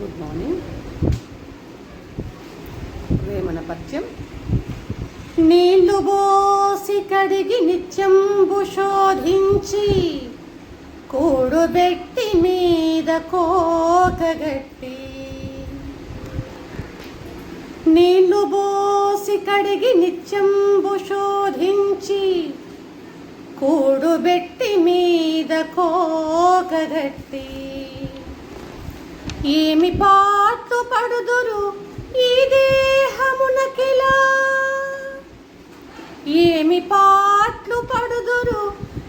Good morning. Vemana పద్యం నీళ్ళు పోసి కడిగి నిత్యంబు శోధించి కూడుబెట్టి మీద కోకగట్టి నీళ్ళు పోసి కడిగి నిత్యంబు శోధించి కూడుబెట్టి మీద కోకగట్టి ఏమి పాటు పడుదురు ఈ దేహమునకిలా? ఏమి పాట్లు పడుదురు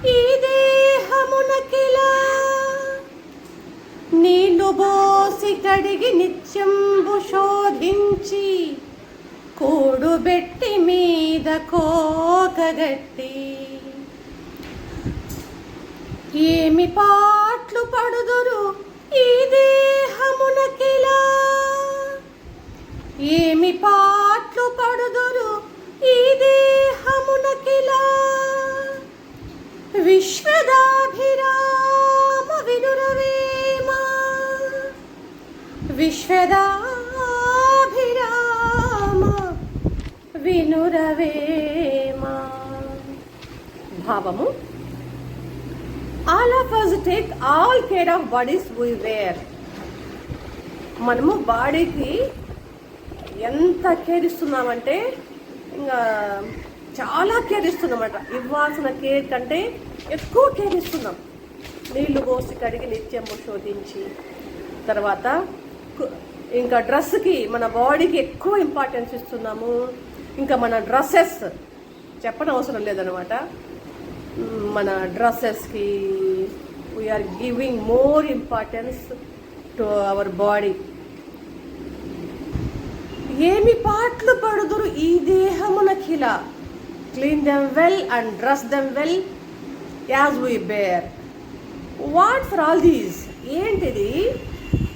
ఈ దేహమునకిలా? నీళ్ళు బోసి కడిగి నిత్యంబు శోధించి కూడుబెట్టి మీద కోకగట్టి ఏమి పాట్లు పడుదురు ఈ దేహమునకిలా? ఏమి పాట్లు పడుదురు ఈ దేహమునకిలా? విశ్వదాభిరామ వినురవేమ విశ్వదాభిరామ వినురవేమ భావము all of us take all care of bodies we wear మనము బాడీకి ఎంత కేర్ ఇస్తున్నామంటే ఇంకా చాలా కేర్ ఇస్తున్నామట. ఇవ్వాల్సిన కేర్ కంటే ఎక్కువ కేర్ ఇస్తున్నాం. నీళ్ళు పోసి కడిగి నిత్యం శోధించి తర్వాత ఇంకా డ్రెస్కి మన బాడీకి ఎక్కువ ఇంపార్టెన్స్ ఇస్తున్నాము. ఇంకా మన డ్రెస్సెస్ చెప్పనవసరం అవసరం లేదనమాట మన డ్రెస్సెస్కి we are giving more importance to our body ఏమి పాటలు పడుదురు ఈ దేహమునకిల? Clean them well and dress them well as we bear what for all these ఏంటిది?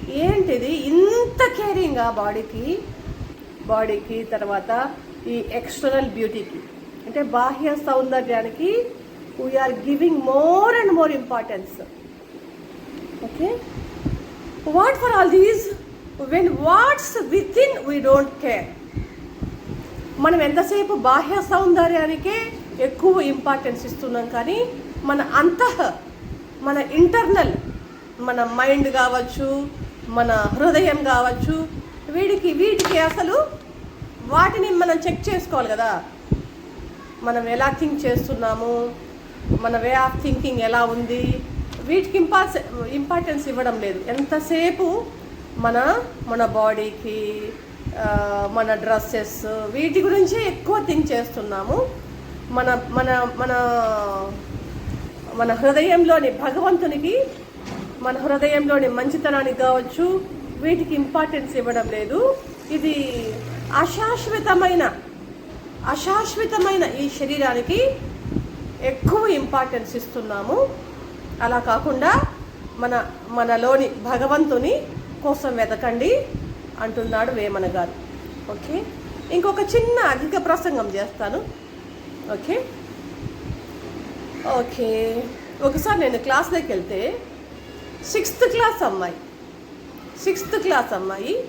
ఏంటిది? ఇంత కేరింగ్ ఆ బాడీకి బాడీకి తర్వాత ఈ ఎక్స్టర్నల్ బ్యూటీకి అంటే బాహ్య సౌందర్యానికి we are giving more and more importance okay what for all these when what's within we don't care మనం ఎంతసేపు బాహ్య సౌందర్యానికే ఎక్కువ ఇంపార్టెన్స్ ఇస్తున్నాం కానీ మన అంతః మన ఇంటర్నల్ మన మైండ్ కావచ్చు మన హృదయం కావచ్చు వీడికి వీటికి అసలు వాటిని మనం చెక్ చేసుకోవాలి కదా. మనం ఎలా థింక్ చేస్తున్నాము? మన వే ఆఫ్ థింకింగ్ ఎలా ఉంది? వీటికి ఇంపార్స్ ఇంపార్టెన్స్ ఇవ్వడం లేదు. ఎంతసేపు మన మన బాడీకి మన డ్రెస్సెస్ వీటి గురించి ఎక్కువ థింక్ చేస్తున్నాము. మన మన మన మన హృదయంలోని భగవంతునికి మన హృదయంలోని మంచితనానికి కావచ్చు వీటికి ఇంపార్టెన్స్ ఇవ్వడం లేదు. ఇది అశాశ్వతమైన అశాశ్వతమైన ఈ శరీరానికి ఎక్కువ ఇంపార్టెన్స్ ఇస్తున్నాము. అలా కాకుండా మన మనలోని భగవంతుని కోసం వెతకండి అంటున్నాడు వేమన గారు. ఓకే? ఇంకొక చిన్న అధిక ప్రసంగం చేస్తాను. ఓకే? ఓకే. ఒకసారి నేను క్లాస్లోకి వెళ్తే సిక్స్త్ క్లాస్ అమ్మాయి. సిక్స్త్ క్లాస్ అమ్మాయి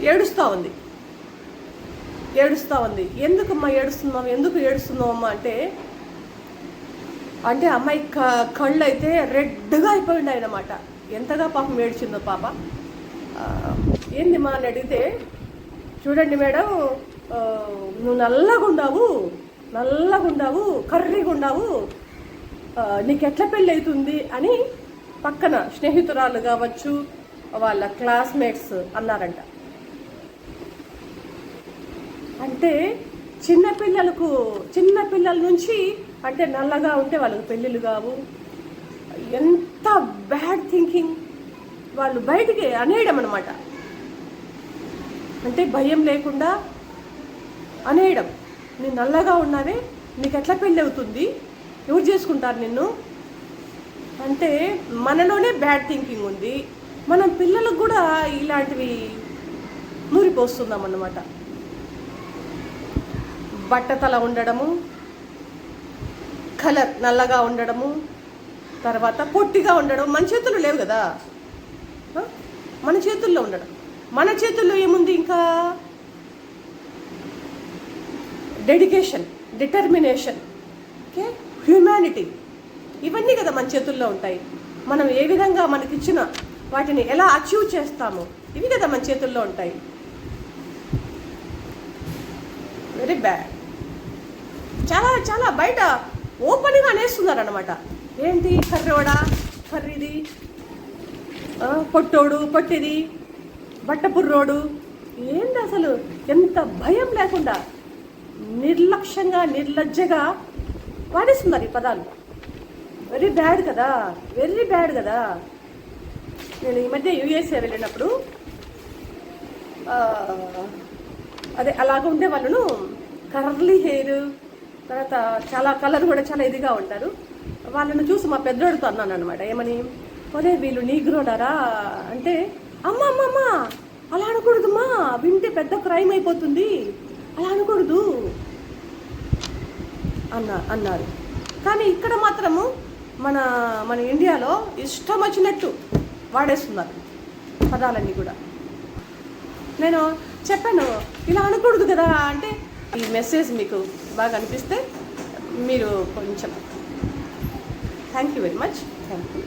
ఏడుస్తూ ఉంది. ఏడుస్తూ ఉంది ఎందుకమ్మా ఏడుస్తున్నాం ఎందుకు ఏడుస్తున్నావు అమ్మా అంటే అంటే అమ్మాయి క కళ్ళు అయితే రెడ్గా అయిపోయింది అన్నమాట ఎంతగా పాపం ఏడ్చిందో పాప. ఏంది మా అని అడిగితే చూడండి మేడం నువ్వు నల్లగా నల్లగుండావు నల్లగా ఉండవు నీకు ఎట్లా పెళ్ళి అవుతుంది అని పక్కన స్నేహితురాలు కావచ్చు వాళ్ళ క్లాస్మేట్స్ అన్నారంట. అంటే చిన్నపిల్లలకు చిన్నపిల్లల నుంచి అంటే నల్లగా ఉంటే వాళ్ళకి పెళ్ళిళ్ళు కావు. ఎంత బ్యాడ్ థింకింగ్ వాళ్ళు బయటికి అనేయడం అనమాట అంటే భయం లేకుండా అనేయడం. నేను నల్లగా ఉన్నావే నీకు ఎట్లా పెళ్ళి అవుతుంది? ఎవరు చేసుకుంటారు నిన్ను? అంటే మనలోనే బ్యాడ్ థింకింగ్ ఉంది. మనం పిల్లలకు కూడా ఇలాంటివి నూరిపోస్తున్నాం అన్నమాట. బట్టతల ఉండడము కలర్ నల్లగా ఉండడము తర్వాత పొట్టిగా ఉండడం మన చేతుల్లో లేవు కదా? మన చేతుల్లో ఉండడం. మన చేతుల్లో ఏముంది ఇంకా? డెడికేషన్ డిటర్మినేషన్ ఓకే హ్యూమానిటీ ఇవన్నీ కదా మన చేతుల్లో ఉంటాయి. మనం ఏ విధంగా మనకిచ్చిన వాటిని ఎలా అచీవ్ చేస్తాము ఇవి కదా మన చేతుల్లో ఉంటాయి. వెరీ బ్యాడ్ చాలా చాలా బయట ఓపెన్గా అనేస్తున్నారు అనమాట ఏంటి కర్రోడా కర్రీది? పొట్టోడు పొట్టిది? బట్టపుర్రోడు? ఏంటి అసలు? ఎంత భయం లేకుండా నిర్లక్ష్యంగా నిర్లజ్జగా వాడిస్తున్నారు ఈ పదాలు. వెరీ బ్యాడ్ కదా? వెరీ బ్యాడ్ కదా? నేను ఈ మధ్య యుఎస్ఏ వెళ్ళినప్పుడు అదే అలాగ ఉండే వాళ్ళను కర్లీ హెయిర్ తర్వాత చాలా కలర్ కూడా చాలా ఇదిగా ఉంటారు. వాళ్ళని చూసి మా పెద్దోడితో అన్నాను అనమాట ఏమని? కొనే వీళ్ళు నీగ్రోడారా అంటే అమ్మ అమ్మ అమ్మ అలా అనకూడదమ్మా వింటే పెద్ద క్రైమ్ అయిపోతుంది. అలా అనకూడదు. అన్న అన్నారు. కానీ ఇక్కడ మాత్రము మన మన ఇండియాలో ఇష్టం వచ్చినట్టు వాడేస్తున్నారు పదాలన్నీ కూడా. నేను చెప్పాను ఇలా అనకూడదు కదా? అంటే ఈ మెసేజ్ మీకు బాగా అనిపిస్తే మీరు కొంచెం thank you very much thank you